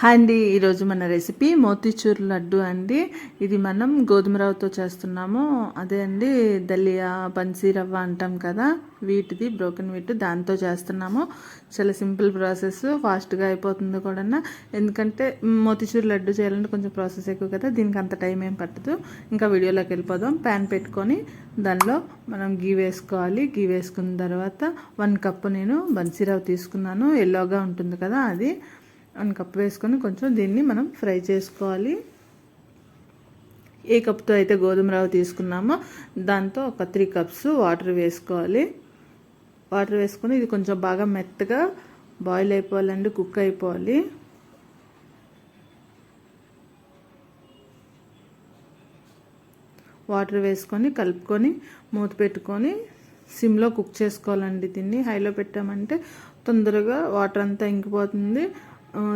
Hi అండి. ఈరోజు మన రెసిపీ మోతీచూర్ లడ్డు అండి. ఇది మనం గోధుమ రవ్వతో చేస్తున్నాము. అదే అండి దలియా బన్సీ రవ్వ అంటాం కదా వీటిది బ్రోకెన్ వీట్ దాంతో చేస్తున్నాము. చాలా సింపుల్ ప్రాసెస్ ఫాస్ట్గా అయిపోతుంది కూడా ఎందుకంటే మోతీచూర్ లడ్డు చేయాలంటే కొంచెం ప్రాసెస్ ఎక్కువ కదా దీనికి అంత టైం ఏం పట్టదు. ఇంకా వీడియోలోకి వెళ్ళిపోదాం. ప్యాన్ పెట్టుకొని దానిలో మనం గీ వేసుకోవాలి. గీ వేసుకున్న తర్వాత వన్ కప్పు నేను బన్సీ రవ్వ తీసుకున్నాను. ఎల్లోగా ఉంటుంది కదా అది. వన్ కప్ వేసుకొని కొంచెం దీన్ని మనం ఫ్రై చేసుకోవాలి. ఏ కప్తో అయితే గోధుమ రవ్వ తీసుకున్నామో దాంతో ఒక త్రీ కప్స్ వాటర్ వేసుకోవాలి. వాటర్ వేసుకొని ఇది కొంచెం బాగా మెత్తగా బాయిల్ అయిపోవాలండి కుక్ అయిపోవాలి. వాటర్ వేసుకొని కలుపుకొని మూత పెట్టుకొని సిమ్లో కుక్ చేసుకోవాలండి దీన్ని. హైలో పెట్టామంటే తొందరగా వాటర్ అంతా ఇంకిపోతుంది.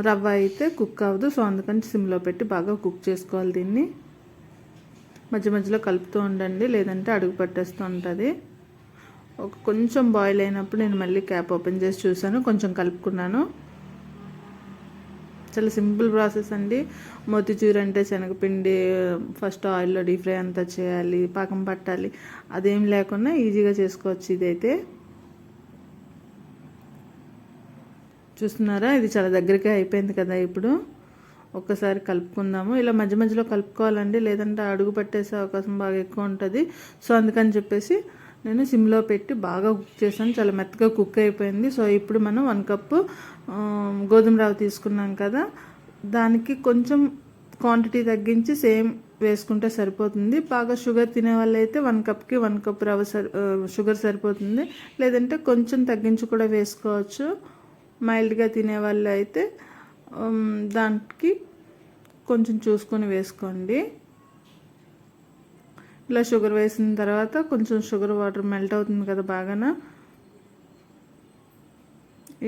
రవ్వ అయితే కుక్ అవ్వదు సో అందుకని సిమ్లో పెట్టి బాగా కుక్ చేసుకోవాలి దీన్ని. మధ్య మధ్యలో కలుపుతూ ఉండండి లేదంటే అడుగు పట్టేస్తూ ఉంటుంది. ఒక కొంచెం బాయిల్ అయినప్పుడు నేను మళ్ళీ క్యాప్ ఓపెన్ చేసి చూసాను కొంచెం కలుపుకున్నాను. చాలా సింపుల్ ప్రాసెస్ అండి. మోతిచూర్ అంటే శనగపిండి ఫస్ట్ ఆయిల్లో డీప్ ఫ్రై అంతా చేయాలి పాకం పట్టాలి అదేం లేకుండా ఈజీగా చేసుకోవచ్చు ఇదైతే. చూస్తున్నారా? ఇది చాలా దగ్గరగా అయిపోయింది కదా ఇప్పుడు. ఒక్కసారి కలుపుకుందాము. ఇలా మధ్య మధ్యలో కలుపుకోవాలండి. లేదంటే అడుగు పట్టేసే అవకాశం బాగా ఎక్కువ ఉంటుంది. సో అందుకని చెప్పేసి నేను సిమ్లో పెట్టి బాగా కుక్ చేశాను. చాలా మెత్తగా కుక్ అయిపోయింది. సో ఇప్పుడు మనం వన్ కప్పు గోధుమ రవ్వ తీసుకున్నాం కదా. దానికి కొంచెం క్వాంటిటీ తగ్గించి సేమ్ వేసుకుంటే సరిపోతుంది. బాగా షుగర్ తినే వాళ్ళైతే వన్ కప్కి వన్ కప్ రవ్వ సరి షుగర్ సరిపోతుంది. లేదంటే కొంచెం తగ్గించి కూడా వేసుకోవచ్చు. మైల్డ్గా తినే వాళ్ళు అయితే దానికి కొంచెం చూసుకొని వేసుకోండి. ఇలా షుగర్ వేసిన తర్వాత కొంచెం షుగర్ వాటర్ మెల్ట్ అవుతుంది కదా బాగాన.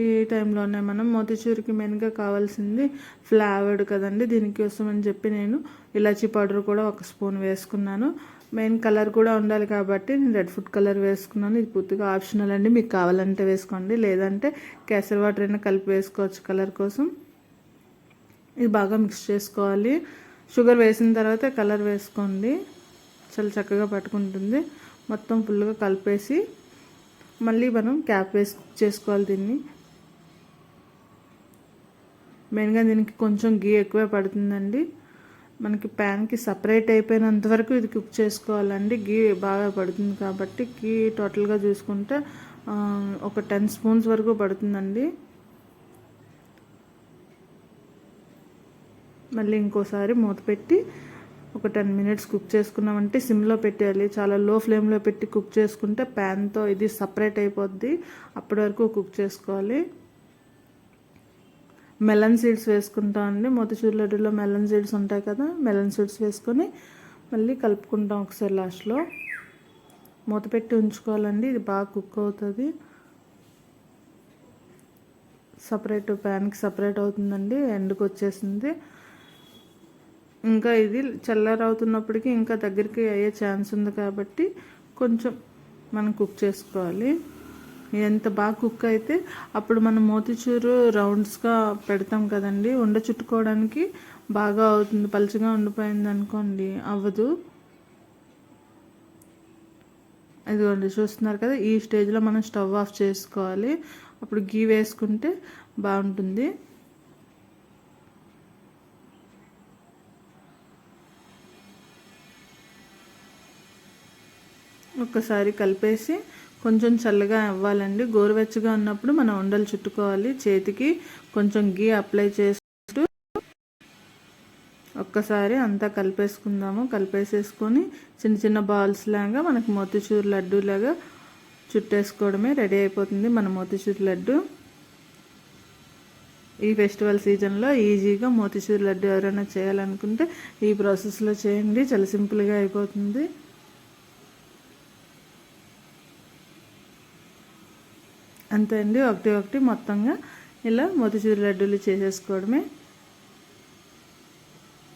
ఈ టైంలోనే మనం మోతిచూరికి మెయిన్గా కావాల్సింది ఫ్లేవర్డ్ కదండి దీనికోసం అని చెప్పి నేను ఇలాచీ పౌడర్ కూడా ఒక స్పూన్ వేసుకున్నాను. మెయిన్ కలర్ కూడా ఉండాలి కాబట్టి నేను రెడ్ ఫుడ్ కలర్ వేసుకున్నాను. ఇది పూర్తిగా ఆప్షనల్ అండి. మీకు కావాలంటే వేసుకోండి. లేదంటే కేసరి వాటర్ అయినా కలిపి వేసుకోవచ్చు కలర్ కోసం. ఇది బాగా మిక్స్ చేసుకోవాలి. షుగర్ వేసిన తర్వాత కలర్ వేసుకోండి. చాలా చక్కగా పట్టుకుంటుంది. మొత్తం ఫుల్గా కలిపేసి మళ్ళీ మనం క్యాప్ వేసి చేసుకోవాలి దీన్ని. మెయిన్గా దీనికి కొంచెం గీ ఎక్కువే పడుతుందండి. మనకి ప్యాన్కి సపరేట్ అయిపోయినంత వరకు ఇది కుక్ చేసుకోవాలండి. గీ బాగా పడుతుంది కాబట్టి గీ టోటల్గా చూసుకుంటే ఒక టెన్ స్పూన్స్ వరకు పడుతుందండి. మళ్ళీ ఇంకోసారి మూత పెట్టి ఒక టెన్ మినిట్స్ కుక్ చేసుకున్నామంటే సిమ్లో పెట్టేయాలి. చాలా లో ఫ్లేమ్లో పెట్టి కుక్ చేసుకుంటే ప్యాన్తో ఇది సపరేట్ అయిపోద్ది. అప్పటి వరకు కుక్ చేసుకోవాలి. మెలన్ సీడ్స్ వేసుకుంటాం అండి. మోతిచూర్ లడ్డూలో మెలన్ సీడ్స్ ఉంటాయి కదా మెలన్ సీడ్స్ వేసుకొని మళ్ళీ కలుపుకుంటాం ఒకసారి లాస్ట్లో మూత పెట్టి ఉంచుకోవాలండి ఇది బాగా కుక్ అవుతుంది. సపరేట్ ప్యాన్కి సపరేట్ అవుతుందండి ఎండుకు వచ్చేసింది. ఇంకా ఇది చల్లారవుతున్నప్పటికీ ఇంకా దగ్గరికి అయ్యే ఛాన్స్ ఉంది కాబట్టి కొంచెం మనం కుక్ చేసుకోవాలి. ఎంత బాగా కుక్ అయితే అప్పుడు మనం మోతిచూరు రౌండ్స్గా పెడతాం కదండి. ఉండ చుట్టుకోవడానికి బాగా అవుతుంది. పలుచగా ఉండిపోయింది అనుకోండి. అవ్వదు. ఇదిగోండి చూస్తున్నారు కదా ఈ స్టేజ్లో మనం స్టవ్ ఆఫ్ చేసుకోవాలి. అప్పుడు గీ వేసుకుంటే బాగుంటుంది. ఒక్కసారి కలిపేసి కొంచెం చల్లగా అవ్వాలండి. గోరువెచ్చగా ఉన్నప్పుడు మనం ఉండలు చుట్టుకోవాలి. చేతికి కొంచెం గీ అప్లై చేస్తూ ఒక్కసారి అంతా కలిపేసుకుందాము. కలిపేసేసుకొని చిన్న చిన్న బాల్స్ లాగా మనకు మోతిచూరు లడ్డు లాగా చుట్టేసుకోవడమే రెడీ అయిపోతుంది మన మోతిచూరు లడ్డు. ఈ ఫెస్టివల్ సీజన్లో ఈజీగా మోతిచూరు లడ్డు ఎవరైనా చేయాలనుకుంటే ఈ ప్రాసెస్లో చేయండి. చాలా సింపుల్గా అయిపోతుంది. అంతే అండి ఒకటి ఒకటి మొత్తంగా ఇలా మొతిచూరు లడ్డూలు చేసేసుకోవడమే.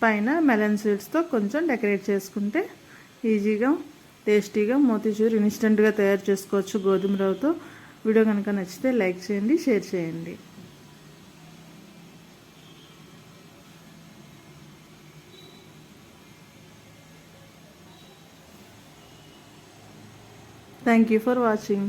పైన మెలన్ స్వీట్స్తో కొంచెం డెకరేట్ చేసుకుంటే ఈజీగా టేస్టీగా మోతీచూర్ ఇన్స్టెంట్గా తయారు చేసుకోవచ్చు గోధుమ రవ్వతో. వీడియో కనుక నచ్చితే లైక్ చేయండి షేర్ చేయండి. Thank you for watching